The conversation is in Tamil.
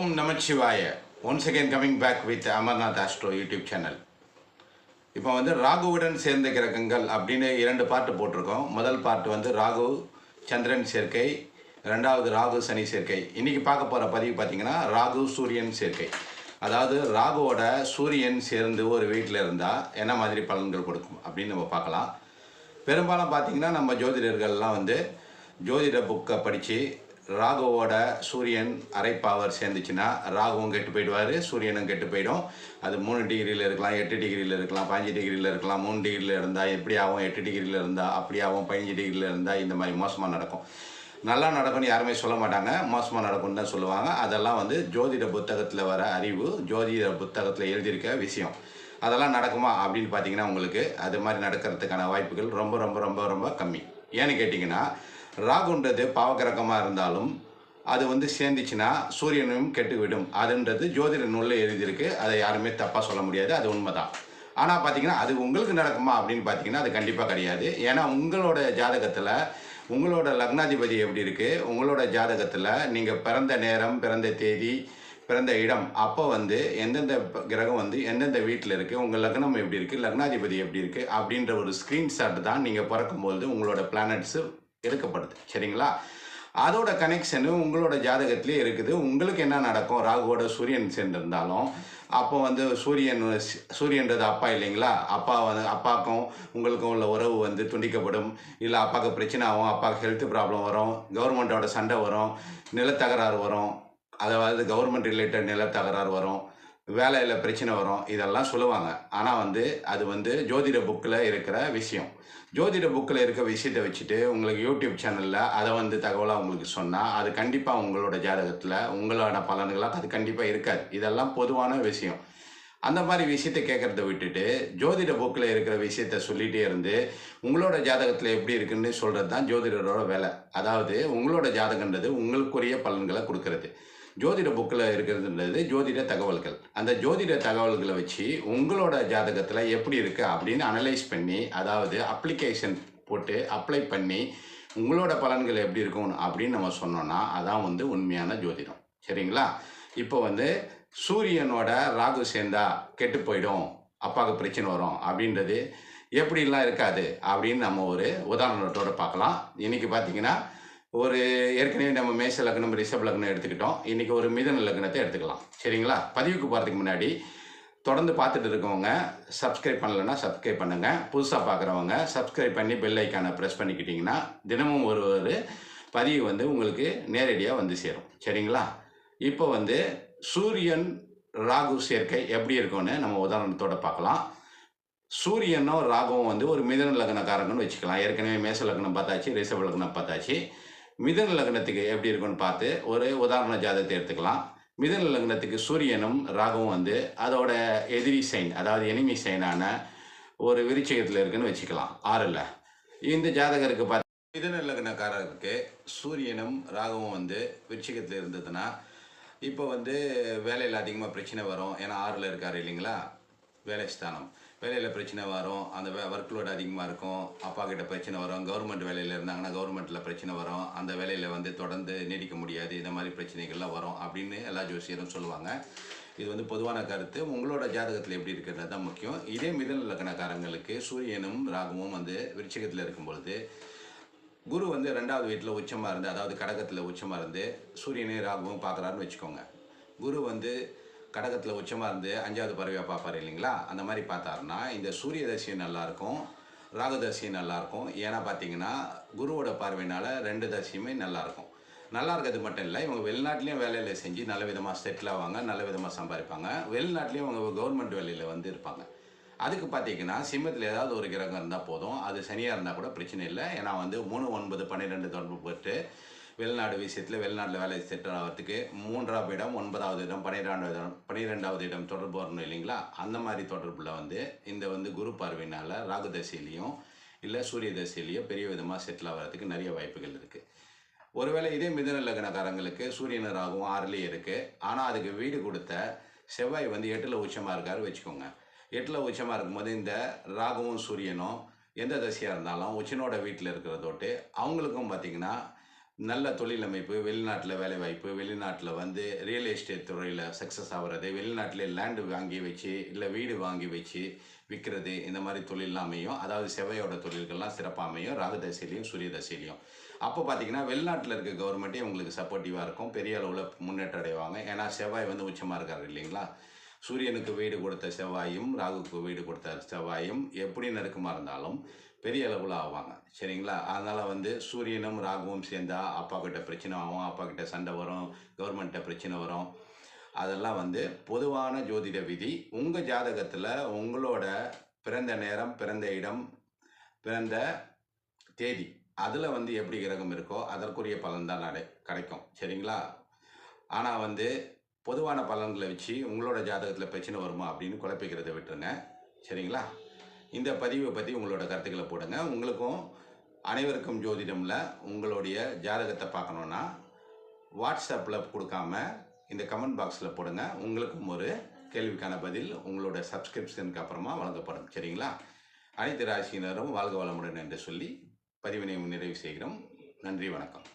Om Namachivaya once again coming back with Amarnath astro YouTube channel இப்போ வந்து ராகுவுடன் சேர்ந்த கிரகங்கள் அப்படின்னு இரண்டு பாட்டு போட்டிருக்கோம். முதல் பாட்டு வந்து ராகு சந்திரன் சேர்க்கை ரெண்டாவது ராகு சனி சேர்க்கை. இன்றைக்கி பார்க்க போகிற பதிவு பார்த்தீங்கன்னா ராகு சூரியன் சேர்க்கை. அதாவது ராகுவோட சூரியன் சேர்ந்து ஒரு வீட்டில் இருந்தால் என்ன மாதிரி பலன்கள் கொடுக்கும் அப்படின்னு நம்ம பார்க்கலாம். பெரும்பாலும் பார்த்தீங்கன்னா நம்ம ஜோதிடர்கள்லாம் வந்து ஜோதிட புக்கை படித்து ராகுவோட சூரியன் அரைப்பாவர் சேர்ந்துச்சுன்னா ராகுவும் கெட்டு போயிடுவார் சூரியனும் கெட்டு போயிடும். அது மூணு டிகிரியில் இருக்கலாம் எட்டு டிகிரியில் இருக்கலாம் பதினஞ்சு டிகிரியில் இருக்கலாம் மூணு டிகிரியில் இருந்தால் எப்படி ஆகும் எட்டு டிகிரியில் இருந்தால் அப்படி ஆகும் பதினஞ்சு டிகிரியில் இருந்தால் இந்த மாதிரி மோசமாக நடக்கும். நல்லா நடக்கும்னு யாருமே சொல்ல மாட்டாங்க மோசமாக நடக்கும்னு தான் சொல்லுவாங்க. அதெல்லாம் வந்து ஜோதிட புத்தகத்தில் வர அறிவு ஜோதிட புத்தகத்தில் எழுதியிருக்க விஷயம். அதெல்லாம் நடக்குமா அப்படின்னு பார்த்தீங்கன்னா உங்களுக்கு அது மாதிரி நடக்கிறதுக்கான வாய்ப்புகள் ரொம்ப ரொம்ப ரொம்ப ரொம்ப கம்மி. ஏன்னு கேட்டிங்கன்னா ராகுன்றது பாவகிரகமாக இருந்தாலும் அது வந்து சேர்ந்துச்சுன்னா சூரியனும் கெட்டுவிடும். அதுன்றது ஜோதிட நூலில் எழுதியிருக்கு. அதை யாருமே தப்பாக சொல்ல முடியாது. அது உண்மைதான். ஆனால் பார்த்தீங்கன்னா அது உங்களுக்கு நடக்குமா அப்படின்னு பார்த்தீங்கன்னா அது கண்டிப்பாக கிடையாது. ஏன்னா உங்களோட ஜாதகத்தில் உங்களோட லக்னாதிபதி எப்படி இருக்குது உங்களோட ஜாதகத்தில் நீங்கள் பிறந்த நேரம் பிறந்த தேதி பிறந்த இடம் அப்போ வந்து எந்தெந்த கிரகம் வந்து எந்தெந்த வீட்டில் இருக்குது உங்கள் லக்னம் எப்படி இருக்குது லக்னாதிபதி எப்படி இருக்குது அப்படின்ற ஒரு ஸ்க்ரீன்ஷாட் தான் நீங்கள் பிறக்கும்போது உங்களோட பிளானட்ஸு எடுக்கப்படுது. சரிங்களா? அதோட கனெக்ஷனு உங்களோட ஜாதகத்திலே இருக்குது. உங்களுக்கு என்ன நடக்கும்? ராகுவோட சூரியன் சென்றிருந்தாலும் அப்போ வந்து சூரியன் சூரியன்றது அப்பா இல்லைங்களா? அப்பா வந்து அப்பாவுக்கும் உங்களுக்கும் உள்ள உறவு வந்து துண்டிக்கப்படும். இல்லை அப்பாவுக்கு பிரச்சனை ஆகும் அப்பாவுக்கு ஹெல்த் ப்ராப்ளம் வரும் கவர்மெண்ட்டோட சண்டை வரும் நிலத்தகராறு வரும். அதாவது கவர்மெண்ட் ரிலேட்டட் நிலத்தகராறு வரும். வேலையில் பிரச்சனை வரும் இதெல்லாம் சொல்லுவாங்க. ஆனால் வந்து அது வந்து ஜோதிட புக்கில் இருக்கிற விஷயம். ஜோதிட புக்கில் இருக்க விஷயத்தை வச்சுட்டு உங்களுக்கு யூடியூப் சேனலில் அதை வந்து தகவலாக உங்களுக்கு சொன்னால் அது கண்டிப்பாக உங்களோட ஜாதகத்தில் உங்களோட பலன்களாக அது கண்டிப்பாக இருக்காது. இதெல்லாம் பொதுவான விஷயம். அந்த மாதிரி விஷயத்தை கேட்குறத விட்டுட்டு ஜோதிட புக்கில் இருக்கிற விஷயத்த சொல்லிகிட்டே இருந்து உங்களோட ஜாதகத்தில் எப்படி இருக்குன்னு சொல்கிறது தான் ஜோதிடரோட வேலை. அதாவது உங்களோட ஜாதகன்றது உங்களுக்குரிய பலன்களை கொடுக்கறது. ஜோதிட புக்கில் இருக்கிறதுன்றது ஜோதிட தகவல்கள். அந்த ஜோதிட தகவல்களை வச்சு உங்களோட ஜாதகத்தில் எப்படி இருக்குது அப்படின்னு அனலைஸ் பண்ணி அதாவது அப்ளிகேஷன் போட்டு அப்ளை பண்ணி உங்களோட பலன்கள் எப்படி இருக்கும் அப்படின்னு நம்ம சொன்னோன்னா அதான் வந்து உண்மையான ஜோதிடம். சரிங்களா? இப்போ வந்து சூரியனோட ராகு சேர்ந்தா கெட்டு போயிடும் அப்பாவுக்கு பிரச்சனை வரும் அப்படின்றது எப்படிலாம் இருக்காது அப்படின்னு நம்ம ஒரு உதாரணத்தோட பார்க்கலாம். இன்றைக்கி பார்த்தீங்கன்னா ஒரு ஏற்கனவே நம்ம மேஷ லக்னம் ரிஷப் லக்னம் எடுத்துக்கிட்டோம். இன்றைக்கி ஒரு மிதன லக்னத்தை எடுத்துக்கலாம். சரிங்களா? பதிவுக்கு போகிறதுக்கு முன்னாடி தொடர்ந்து பார்த்துட்டு இருக்கவங்க சப்ஸ்கிரைப் பண்ணலைன்னா சப்ஸ்கிரைப் பண்ணுங்கள் புதுசாக பார்க்குறவங்க சப்ஸ்கிரைப் பண்ணி பெல் ஐக்கானை ப்ரெஸ் பண்ணிக்கிட்டிங்கன்னா தினமும் ஒரு ஒரு பதிவு வந்து உங்களுக்கு நேரடியாக வந்து சேரும். சரிங்களா? இப்போ வந்து சூரியன் ராகு சேர்க்கை எப்படி இருக்கும்னு நம்ம உதாரணத்தோடு பார்க்கலாம். சூரியனும் ராகுவும் வந்து ஒரு மிதன லக்னக்காரங்கன்னு வச்சுக்கலாம். ஏற்கனவே மேச லக்னம் பார்த்தாச்சு ரிஷப லக்னம் பார்த்தாச்சு. மிதன லக்னத்துக்கு எப்படி இருக்குன்னு பார்த்து ஒரு உதாரண ஜாதகத்தை எடுத்துக்கலாம். மிதன லக்னத்துக்கு சூரியனும் ராகுவும் வந்து அதோட எதிரி சைன் அதாவது எனிமி சைனான ஒரு விருச்சிகத்தில் இருக்குன்னு வச்சுக்கலாம். ஆறில். இந்த ஜாதகருக்கு பார்த்து மிதன லக்னக்காரருக்கு சூரியனும் ராகுவும் வந்து விருச்சிகத்தில் இருந்ததுன்னா இப்போ வந்து வேலையில் அதிகமாக பிரச்சனை வரும். ஏன்னா ஆறில் இருக்கார் இல்லைங்களா? வேலை ஸ்தானம் வேலையில் பிரச்சனை வரும் அந்த ஒர்க் லோட் அதிகமாக இருக்கும் அப்பா கிட்ட பிரச்சனை வரும் கவர்மெண்ட் வேலையில் இருந்தாங்கன்னா கவர்மெண்ட்டில் பிரச்சனை வரும் அந்த வேலையில் வந்து தொடர்ந்து நீடிக்க முடியாது இந்த மாதிரி பிரச்சனைகள்லாம் வரும் அப்படின்னு எல்லா ஜோசியரும் சொல்லுவாங்க. இது வந்து பொதுவான கருத்து. உங்களோட ஜாதகத்தில் எப்படி இருக்கிறது தான் முக்கியம். இதே மிதன லக்னக்காரங்களுக்கு சூரியனும் ராகுவும் வந்து விருச்சிகத்தில் இருக்கும் பொழுது குரு வந்து ரெண்டாவது வீட்டில் உச்சமாக இருந்து அதாவது கடகத்தில் உச்சமாக இருந்து சூரியனே ராகுவும் பார்க்குறாருன்னு வச்சுக்கோங்க. குரு வந்து கடகத்தில் உச்சமாக இருந்து அஞ்சாவது பறவையாக பார்ப்பார் இல்லைங்களா? அந்த மாதிரி பார்த்தாருன்னா இந்த சூரிய தசையும் நல்லாயிருக்கும் ராகு தசையும் நல்லாயிருக்கும். ஏன்னா பார்த்தீங்கன்னா குருவோட பார்வையினால் ரெண்டு தசையுமே நல்லாயிருக்கும். நல்லா இருக்கிறது மட்டும் இல்லை இவங்க வெளிநாட்டிலையும் வேலையில் செஞ்சு நல்ல விதமாக செட்டில் ஆவாங்க நல்ல விதமாக சம்பாதிப்பாங்க. வெளிநாட்டிலையும் அவங்க கவர்மெண்ட் வேலையில் வந்து இருப்பாங்க. அதுக்கு பார்த்தீங்கன்னா சிம்மத்தில் ஏதாவது ஒரு கிரகம் இருந்தால் போதும். அது சனியாக இருந்தால் கூட பிரச்சனை இல்லை. ஏன்னா வந்து மூணு ஒன்பது பன்னிரெண்டு தொடர்பு போட்டு வெளிநாடு விஷயத்தில் வெளிநாட்டில் வேலை செட்டில் ஆகிறதுக்கு மூன்றாவது இடம் ஒன்பதாவது இடம் பன்னிரெண்டாவது இடம் பன்னிரெண்டாவது இடம் தொடர்பு வரணும் இல்லைங்களா? அந்த மாதிரி தொடர்பில் வந்து இந்த வந்து குரு பார்வையினால் ராகு தசையிலையும் இல்லை சூரிய தசையிலையோ பெரிய விதமாக செட்டில் ஆகிறதுக்கு நிறைய வாய்ப்புகள் இருக்குது ஒருவேளை இதே மிதன லக்னக்காரங்களுக்கு சூரியன் ராகுவும் ஆறுலேயே இருக்குது ஆனால் அதுக்கு வீடு கொடுத்த செவ்வாய் வந்து எட்டில் உச்சமாக இருக்காரு வச்சுக்கோங்க. எட்டில் உச்சமாக இருக்கும்போது இந்த ராகுவும் சூரியனும் எந்த தசையாக இருந்தாலும் உச்சனோட வீட்டில் இருக்கிறதோட்டு அவங்களுக்கும் பார்த்திங்கன்னா நல்ல தொழில் அமைப்பு வெளிநாட்டில் வேலை வாய்ப்பு வெளிநாட்டில் வந்து ரியல் எஸ்டேட் துறையில் சக்ஸஸ் ஆகிறது வெளிநாட்டிலே லேண்டு வாங்கி வச்சு இல்லை வீடு வாங்கி வச்சு விற்கிறது இந்த மாதிரி தொழிலெலாம் அமையும். அதாவது செவையோட தொழில்கள்லாம் சிறப்பாக அமையும். ராகு தசையிலையும் சூரிய தசையிலையும். அப்போ பார்த்தீங்கன்னா வெளிநாட்டில் இருக்க கவர்மெண்ட்டே உங்களுக்கு சப்போர்ட்டிவாக இருக்கும். பெரிய அளவில் முன்னேற்றம் அடைவாங்க. ஏன்னா செவ்வாய் வந்து உச்சமாக இருக்காரு இல்லைங்களா? சூரியனுக்கு வீடு கொடுத்த செவ்வாயும் ராகுக்கு வீடு கொடுத்த செவ்வாயும் எப்படி நெருக்கமாக இருந்தாலும் பெரிய அளவில் ஆவாங்க. சரிங்களா? அதனால் வந்து சூரியனும் ராகுவும் சேர்ந்தா அப்பா கிட்ட பிரச்சனை ஆகும். அப்பா கிட்ட சண்டை வரும். கவர்மெண்ட்ட பிரச்சனை வரும். அதெல்லாம் வந்து பொதுவான ஜோதிட விதி. உங்கள் ஜாதகத்தில் உங்களோட பிறந்த நேரம் பிறந்த இடம் பிறந்த தேதி அதில் வந்து எப்படி கிரகம் இருக்கோ அதற்குரிய பலன் தான் நடை கிடைக்கும். சரிங்களா? ஆனால் வந்து பொதுவான பலன்களை வச்சு உங்களோட ஜாதகத்தில் பிரச்சனை வருமா அப்படின்னு குழப்பிக்கிறத விட்டுருங்க. சரிங்களா? இந்த பதிவை பற்றி உங்களோட கருத்துக்களை போடுங்க. உங்களுக்கும் அனைவருக்கும் ஜோதிடமில் உங்களுடைய ஜாதகத்தை பார்க்கணுன்னா வாட்ஸ்அப்பில் கொடுக்காம இந்த கமெண்ட் பாக்ஸில் போடுங்க. உங்களுக்கும் ஒரு கேள்விக்கான பதில் உங்களோட சப்ஸ்கிரிப்ஷனுக்கு அப்புறமா வழங்கப்படும். சரிங்களா? அனைத்து ராசியினரும் வாழ்க வளமுடன் என்று சொல்லி பதிவினை நிறைவு செய்கிறோம். நன்றி வணக்கம்.